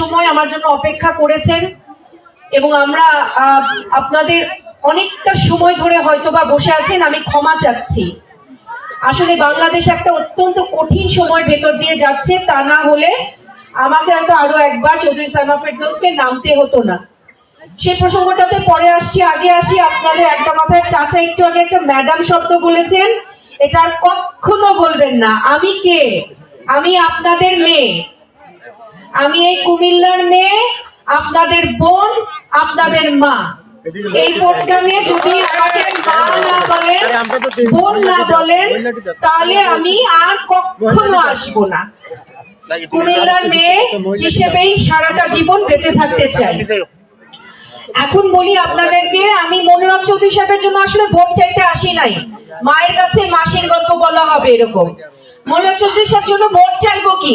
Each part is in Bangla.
সময় আমার জন্য অপেক্ষা করেছেন এবং আমরা আপনাদের অনেকটা সময় ধরে হয়তোবা বসে আছেন, আমি ক্ষমা চাচ্ছি। আসলে বাংলাদেশ একটা অত্যন্ত কঠিন সময়ের ভেতর দিয়ে যাচ্ছে, তা না হলে আমাকে হয়তো আরও একবার চৌধুরী সাইমা ফেরদোসকে নামতে হতো না। সেই প্রসঙ্গটাতে পরে আসছি, আগে আসি, আপনাদের একটা কথায়, চাচা একটু আগে একটা ম্যাডাম শব্দ বলেছেন, এটা আর কখনো বলবেন না, আমি কে? আমি আপনাদের মেয়ে। আমি এই কুমিল্লার মেয়ে, আপনাদের বোন, আপনাদের মা। এই প্রোগ্রামে যদি আমাকে মা না বলেন, বোন না বলেন, তাহলে আমি আর কখনো আসব না। কুমিল্লার মেয়ে হিসেবেই সারাটা জীবন বেঁচে থাকতে চাই। এখন বলি আপনাদেরকে, আমি মনোরম চৌধুরী সাহেবের জন্য আসলে ভোট চাইতে আসি নাই। মায়ের কাছে মাসির গল্প বলা হবে এরকম। মনোরম চৌধুরী সাহেবের জন্য ভোট চাইব কি?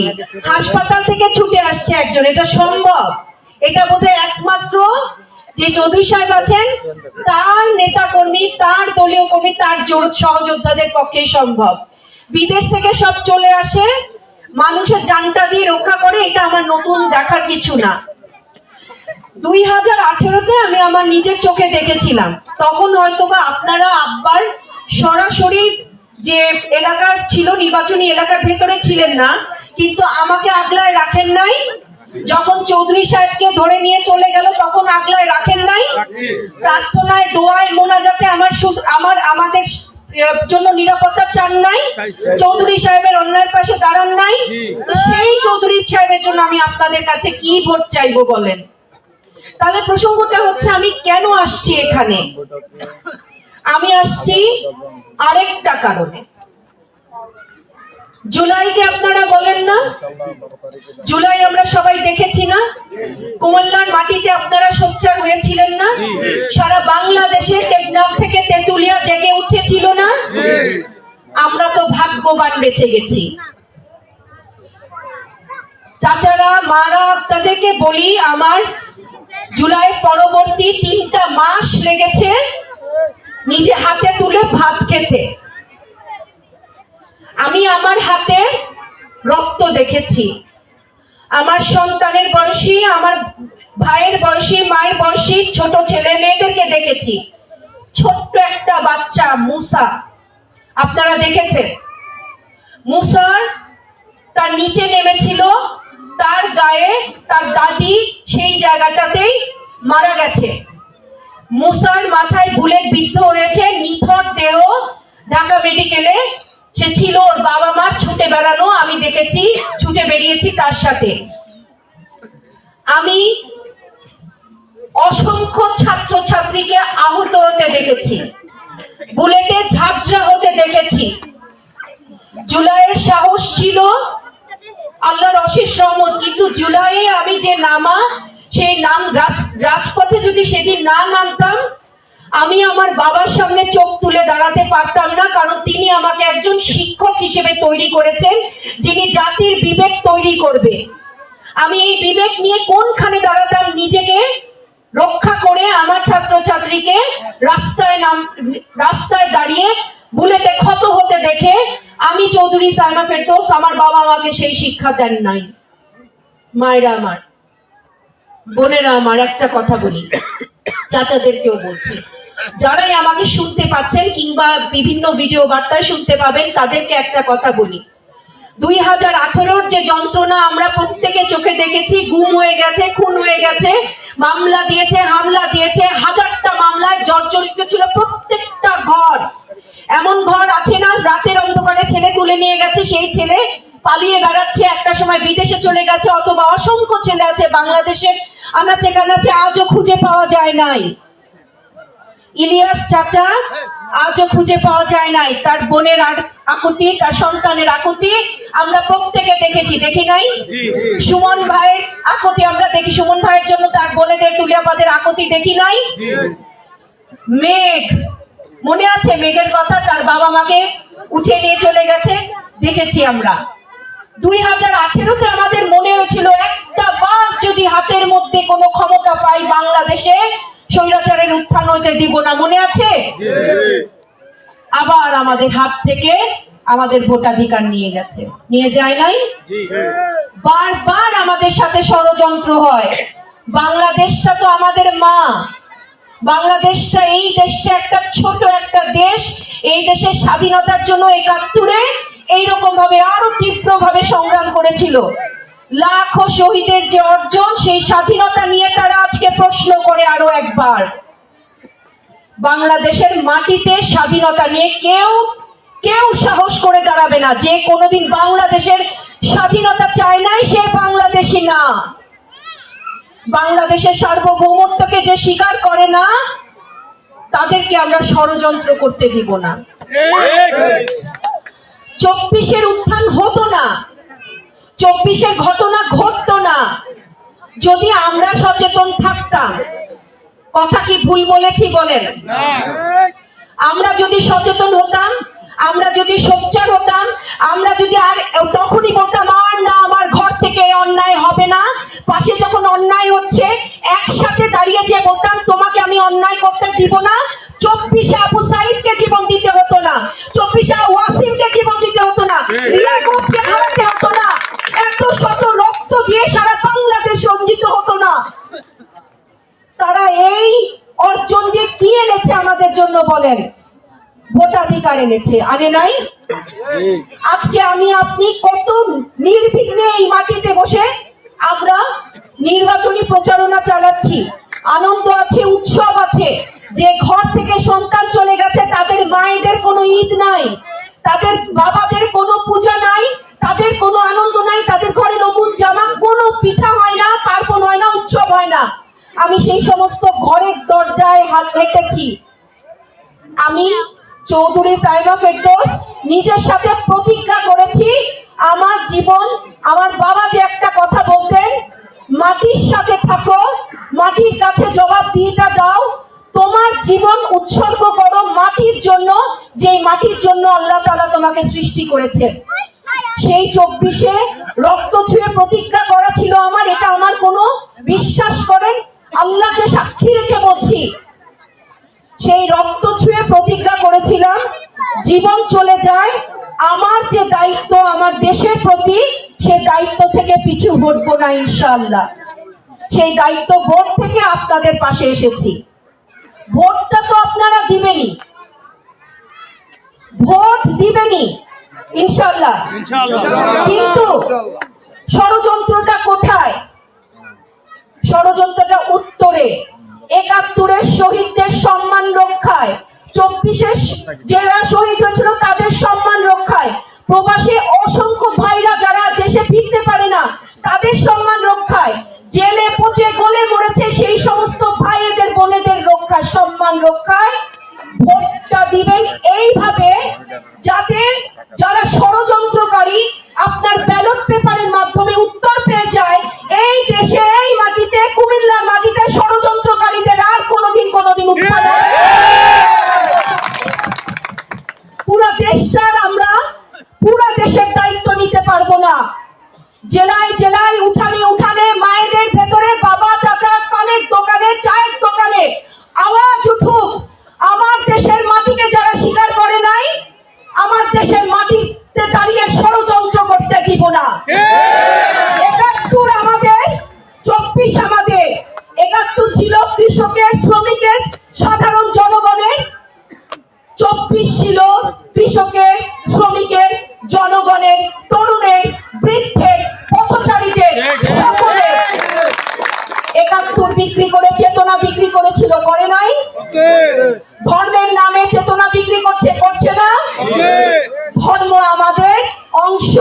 হাসপাতাল থেকে ছুটে আসছে একজন। এটা সম্ভব? এটা বোধহয় একমাত্র যে চৌধুরী সাহেব আছেন, তার নেতা কর্মী তার দলীয় কর্মী, তার সহযোদ্ধাদের পক্ষে সম্ভব। বিদেশ থেকে সব চলে আসে, মানুষের জানটা দিয়ে রক্ষা করে, এটা আমার নতুন দেখার কিছু না। দুই হাজার আঠেরোতে আমি আমার নিজের চোখে দেখেছিলাম। তখন হয়তোবা আপনারা আব্বার সরাসরি যে এলাকা ছিল নির্বাচনী এলাকার ভেতরে ছিলেন না কিন্তু আমাকে আগলায় রাখেন নাই। যখন চৌধুরী সাহেবকে ধরে নিয়ে চলে গেল তখন আগলায় রাখেন নাই। প্রার্থনায় দোয়ায় মোনাজাতে আমার আমার আমাদের জন্য নিরাপত্তা চান নাই। চৌধুরী সাহেবের অন্যায়ের পাশে দাঁড়ান নাই। তো সেই চৌধুরী সাহেবের জন্য আমি আপনাদের কাছে কি ভোট চাইব বলেন? তাহলে প্রসঙ্গটা হচ্ছে আমি কেন আসছি এখানে? আমি আসছি আরেকটা কারণে। জুলাইকে আপনারা বলেন না? জুলাই আমরা সবাই দেখেছি না? কুমিল্লার মাটিতে আপনারা সোচ্চার হয়েছিলেন না? সারা বাংলাদেশে টেকনাফ থেকে তেতুলিয়া জেগে উঠেছিল না? আমরা তো ভাগ্যবান বেঁচে গেছি। চাচারা, মারা, আপনাদেরকে বলি, আমার জুলাই পরবর্তী তিনটা মাস লেগেছে। নিজে হাতে তুলে ভাত খেতে। আমি আমার হাতে রক্ত দেখেছি। আমার সন্তানের বয়সী, আমার ভাইয়ের বয়সী, মায়ের বয়সী ছোট ছেলে মেয়েদেরকে দেখেছি। ছোট্ট একটা বাচ্চা, মুসা। আপনারা দেখেছেন? মুসার তার নিচে নেমেছিল, তার গায়ে তার দাদি সেই জায়গাটাতেই মারা গেছে। মুসার মাথায় বুলেট বিদ্ধ হয়েছে, নিথর দেহ ঢাকা মেডিকেলে। সে ছিল ওর বাবা মা, ছুটে বেড়ানো, আমি দেখেছি, ছুটে বেরিয়েছি তার সাথে। আমি অসংখ্য ছাত্র ছাত্রীকে আহত হতে দেখেছি, বুলেটে ঝাঁঝরা হতে দেখেছি। জুলাইয়ের সাহস ছিল, আল্লাহর অশেষ রহমত, কিন্তু জুলাইয়ে আমি যে নামা সেই নাম রাজপথে যদি সেদিন না নামতাম, আমি আমার বাবার সামনে চোখ তুলে দাঁড়াতে পারতাম না, কারণ তিনি আমাকে একজন শিক্ষক হিসেবে তৈরি করেছেন, যিনি জাতির বিবেক তৈরি করবে। আমি এই বিবেক নিয়ে কোনখানে দাঁড়াতাম নিজেকে রক্ষা করে আমার ছাত্রছাত্রীকে রাস্তায় নাম, রাস্তায় দাঁড়িয়ে বুলেটে ক্ষত হতে দেখে আমি চৌধুরী সাইমা ফেরদৌস, আমার বাবা মাকে সেই শিক্ষা দেন নাই। মায়েরা আমার। বোনেরা, আমার একটা কথা বলি। চাচাদেরকেও বলছি। যারাই আমাকে শুনতে পাচ্ছেন কিংবা বিভিন্ন ভিডিও বার্তায় শুনতে পাবেন, তাদেরকে একটা কথা বলি। দুই হাজার আঠেরোর যে যন্ত্রণা আমরা প্রত্যেকে চোখে দেখেছি, গুম হয়ে গেছে, খুন হয়ে গেছে, মামলা দিয়েছে, হামলা দিয়েছে, হাজারটা মামলায় জর্জরিত ছিল প্রত্যেকটা ঘর। এমন ঘর আছে না, রাতের অন্ধকারে ছেলে তুলে নিয়ে গেছে, সেই ছেলে পালিয়ে বেড়াচ্ছে একটা সময় বিদেশে চলে গেছে অথবা অসংখ্য ছেলে আছে বাংলাদেশের আনাচে কানাচে আজও খুঁজে পাওয়া যায় নাই। ইলিয়াস চাচা আজও খুঁজে পাওয়া যায় নাই। তার বোনের আক- আকুতি তার সন্তানের আকুতি আমরা প্রত্যেকে দেখেছি দেখি নাই? সুমন ভাইয়ের আকুতি আমরা দেখি সুমন ভাইয়ের জন্য তার বোনেদের তুলিয়াপাদের আকুতি দেখি নাই? মেঘ মনে আছে মেঘের কথা? তার বাবা মাকে উঠে নিয়ে চলে গেছে? দেখেছি আমরা। দুই হাজার আঠেরোতে আমাদের মনে হয়েছিল একটা বার যদি হাতের মধ্যে কোনো ক্ষমতা পাই বাংলাদেশে স্বৈরাচারের উত্থান হইতে দিব না মনে আছে? আবার আমাদের হাত থেকে আমাদের ভোটাধিকার নিয়ে গেছে। নিয়ে যায় নাই? বারবার আমাদের সাথে ষড়যন্ত্র হয়। বাংলাদেশটা তো আমাদের মা। বাংলাদেশটা এই দেশটা একটা ছোট একটা দেশ। এই দেশের স্বাধীনতার জন্য একাত্তরে এইরকম ভাবে আরও তীব্র ভাবে সংগ্রাম করেছিল। লাখো শহীদের যে অর্জন, সেই স্বাধীনতা নিয়ে তারা আজকে প্রশ্ন করে আরও একবার। বাংলাদেশের মাটিতে স্বাধীনতা নিয়ে কেউ কেউ সাহস করে দাঁড়াবে না। যে কোনোদিন বাংলাদেশের স্বাধীনতা চায় নাই, সে বাংলাদেশি না। বাংলাদেশের সার্বভৌমত্বকে যে স্বীকার করে না, তাদেরকে আমরা ষড়যন্ত্র করতে দিব না। চব্বিশের উত্থান হতো না। চব্বিশের ঘটনা ঘটতো না। যদি আমরা সচেতন থাকতাম কথা কি ভুল বলেছি বলেন? আমরা যদি সচেতন হতাম আমরা যদি সোচ্চার হতাম আমরা যদি আর তখনই বলতাম আর না আমার ঘর থেকে অন্যায় হবে না। পাশে যখন অন্যায় হচ্ছে একসাথে দাঁড়িয়ে যে বলতাম তোমাকে আমি অন্যায় করতে দিব না। চব্বিশে আবু সাইদকে জীবন দিতে হতো না। চব্বিশে ওয়াসিমকে জীবন দিতে হতো না। রিয়া গ্রুপকে হারাতে হতো না। এত শত রক্ত দিয়ে সারা বাংলাদেশ রঞ্জিত হতো না। তারা এই অর্জন দিয়ে কি এনেছে আমাদের জন্য বলেন? ভোটাধিকার এনেছে। আনে নাই? আজকে আমি আপনি কত নির্বিঘ্নে এই মাটিতে বসে আমরা নির্বাচনী প্রচারণা চালাচ্ছি। আনন্দ আছে উৎসব আছে। যে ঘর থেকে সন্তান চলে গেছে, তাদের মায়েদের কোনো ঈদ নাই। তাদের বাবাদের কোনো পূজা নাই, তাদের কোনো আনন্দ নাই, তাদের ঘরে নতুন জামা, কোনো পিঠা হয় না পার্বণ হয় না, উৎসব হয় না। আমি সেই সমস্ত ঘরের দরজায় হাত হেঁটেছি আমি চৌধুরী সাইমা ফেরদৌস নিজের সাথে প্রতিজ্ঞা করেছি, আমার জীবন, আমার বাবা যে একটা কথা বলতেন, মাটির সাথে থাকো, মাটির কাছে জবাবদিহিতা দাও তোমার জীবন উৎসর্গ করো মাটির জন্য যে মাটির জন্য আল্লাহ তাআলা তোমাকে সৃষ্টি করেছে সেই চব্বিশে রক্ত ছুঁয়ে প্রতিজ্ঞা করা ছিল আমার, এটা আমার কোনো বিশ্বাস করেন? আল্লাহকে সাক্ষী রেখে বলছি, সেই রক্ত ছুঁয়ে প্রতিজ্ঞা করেছিলাম, জীবন চলে যায়, আমার যে দায়িত্ব আমার দেশের প্রতি, সেই দায়িত্ব থেকে পিছু হটবো না ইনশাআল্লাহ। সেই দায়িত্ব ভোট থেকে আপনাদের পাশে এসেছি। ভোটটা তো আপনারা দিবেনই। ভোট দিবেনই ইনশাআল্লাহ কিন্তু ষড়যন্ত্রটা কোথায়? ষড়যন্ত্রটা উত্তরে। একাত্তরের শহীদদের সম্মান রক্ষায় চব্বিশে যারা শহীদ হয়েছিল তাদের সম্মান রক্ষায়। প্রবাসে রক্ষায় ভোটটা দিবেন। এইভাবে কৃষকের শ্রমিকের সাধারণ জনগণের চব্বিশ ছিল কৃষকের শ্রমিকের জনগণের তরুণের বৃদ্ধের পথচারীদের সকলের একাত্তর বিক্রি করে চেতনা বিক্রি করেছিল করে নাই? ধর্মের নামে চেতনা বিক্রি করছে করছে না? ধর্ম আমাদের অংশ।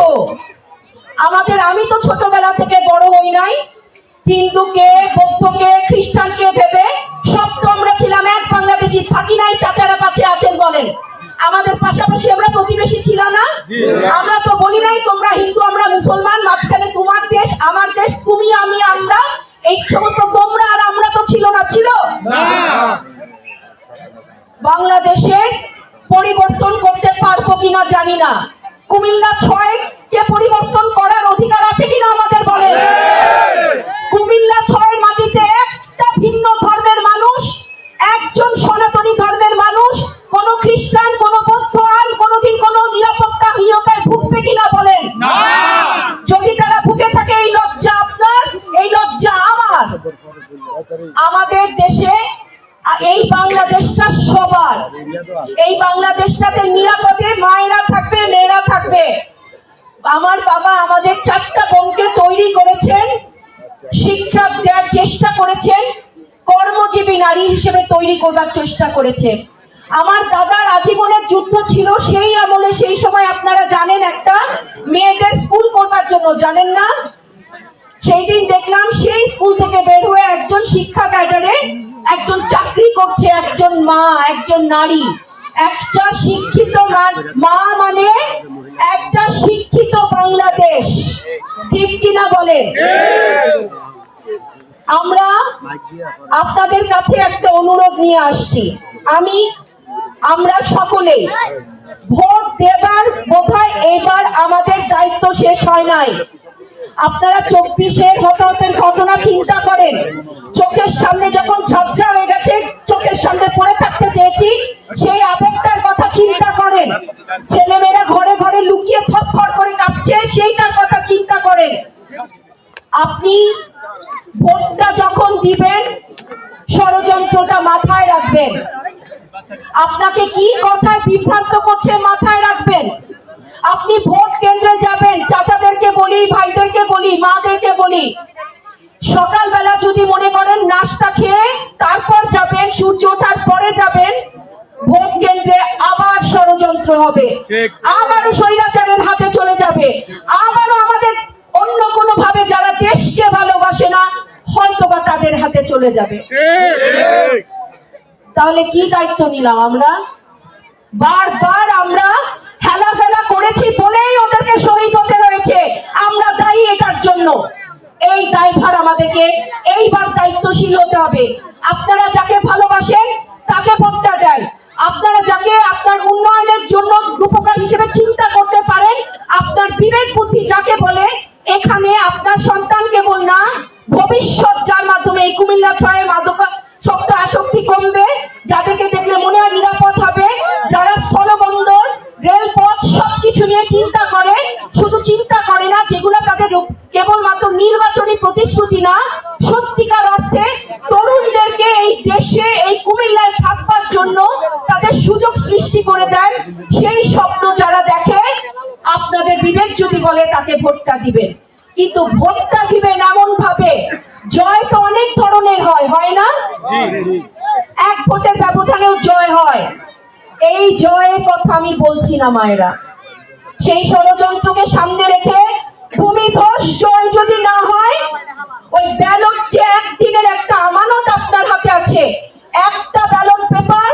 আমাদের আমি তো ছোটবেলা থেকে বড় হই নাই। হিন্দুকে বৌদ্ধকে খ্রিস্টানকে ভেবে সব তো আমরা ছিলাম এক বাংলাদেশি। থাকি নাই চাচারা পাশে আছেন বলেন। আমাদের পাশাপাশি আমরা প্রতিবেশী ছিল না? আমরা তো বলি নাই তোমরা হিন্দু আমরা মুসলমান মাঝখানে তোমার দেশ আমার দেশ তুমি আমি আমরা। এই সমস্ত তোমরা আর আমরা তো ছিল না ছিল? বাংলাদেশের পরিবর্তন করতে পারব কিনা জানি না। কুমিল্লা ছয় কে পরিবর্তন করার অধিকার আছে কিনা আমাদের আমাদের দেশে এই বাংলাদেশটা সবার। এই বাংলাদেশটাতে নিরাপদে মায়েরা থাকবে, মেয়েরা থাকবে। আমার বাবা আমাদের চারটা বোনকে তৈরি করেছেন, শিক্ষা দেওয়ার চেষ্টা করেছেন, কর্মজীবী নারী হিসেবে তৈরি করবার চেষ্টা করেছেন। আমার দাদার আজীবনের যুদ্ধ ছিল, সেই আমলে সেই সময় আপনারা জানেন একটা, মেয়েদের স্কুল করবার জন্য, জানেন না? সেই দিন দেখলাম সেই স্কুল থেকে বের হয়ে একজন শিক্ষা ক্যাডারে একজন চাকরি করছে, একজন মা, একজন নারী। একটা শিক্ষিত মা- মানে একটা শিক্ষিত বাংলাদেশ। ঠিক কিনা বলেন? আমরা আপনাদের কাছে একটা অনুরোধ নিয়ে আসছি। আমি আমরা সকলে ভোট দেবার বোধহয় এবার আমাদের দায়িত্ব শেষ হয় নাই। আপনারা চব্বিশের হতাহতের ঘটনা চিন্তা করেন। চোখের সামনে যখন ঝাপসা হয়ে গেছে, চোখের সামনে পড়ে থাকতে চেয়েছি, সেই আবেগটার কথা চিন্তা করেন। ছেলেমেয়েরা ঘরে ঘরে লুকিয়ে থরথর করে কাঁপছে, সেইটার কথা চিন্তা করেন। আপনি ভোটটা যখন দিবেন, ষড়যন্ত্রটা মাথায় রাখবেন। আপনাকে কি কথায় বিভ্রান্ত করছে মাথায় রাখবেন? আপনি ভোট কেন্দ্রে যাবেন বলি ভাইদেরকে বলি মাদেরকে বলি সকালবেলা যদি মনে করেন নাস্তা খেয়ে তারপর যাবেন সূর্য ওঠার পরে যাবেন ভোট কেন্দ্রে আবার ষড়যন্ত্র হবে। আবারও স্বৈরাচারের হাতে চলে যাবে। আবারও আমাদের অন্য কোনো ভাবে যারা দেশকে ভালোবাসে না হয়তো বা তাদের হাতে চলে যাবে। তাহলে কি দায়িত্ব নিলাম আমরা? বারবার আমরা হেলা ফেলা করেছি বলেই ওদেরকে শহীদ হতে রয়েছে। আমরা দায়ী এটার জন্য। এই দায়ভার আমাদেরকে এইবার দায়িত্বশীল হতে হবে। আপনারা যাকে ভালোবাসেন, তাকে ভোটটা দেন। আপনারা যাকে আপনার উন্নয়নের জন্য রূপকার হিসেবে চিন্তা করতে পারেন, আপনার বিবেক বুদ্ধি যাকে বলে, এখানে আপনার সন্তান কেবল না, ভবিষ্যৎ যার মাধ্যমে এই কুমিল্লা ছয়ে মাদকা শক্ত আসক্তি কমবে, যাদেরকে দেখলে মনে হয় নিরাপদ হবে, যারা স্থলবন্দর, রেলপথ সবকিছু নিয়ে চিন্তা করে, শুধু চিন্তা করে না, যেগুলো তাদের কেবলমাত্র নির্বাচনী প্রতিশ্রুতি না, সত্যিকার অর্থে তরুণদেরকে এই দেশে, এই কুমিল্লায় থাকবার জন্য তাদের সুযোগ সৃষ্টি করে দেন সেই স্বপ্ন যারা দেখে, আপনাদের বিবেক যদি বলে তাকে ভোটটা দিবেন। কিন্তু ভোটটা দিবেন এমন ভাবে জয় তো অনেক ধরনের হয় হয় না? এক ভোটের ব্যবধানেও জয় হয়। এই জয়ের কথা আমি বলছি না, মায়েরা। সেই ষড়যন্ত্রকে সামনে রেখে ভূমিধস জয় যদি না হয়, ওই ব্যালট যে একদিনের একটা আমানত আপনার হাতে আছে, একটা ব্যালট পেপার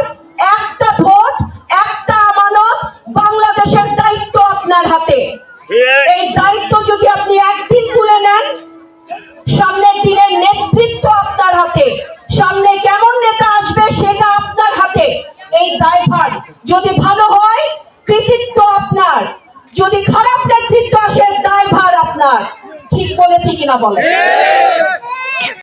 যদি খারাপ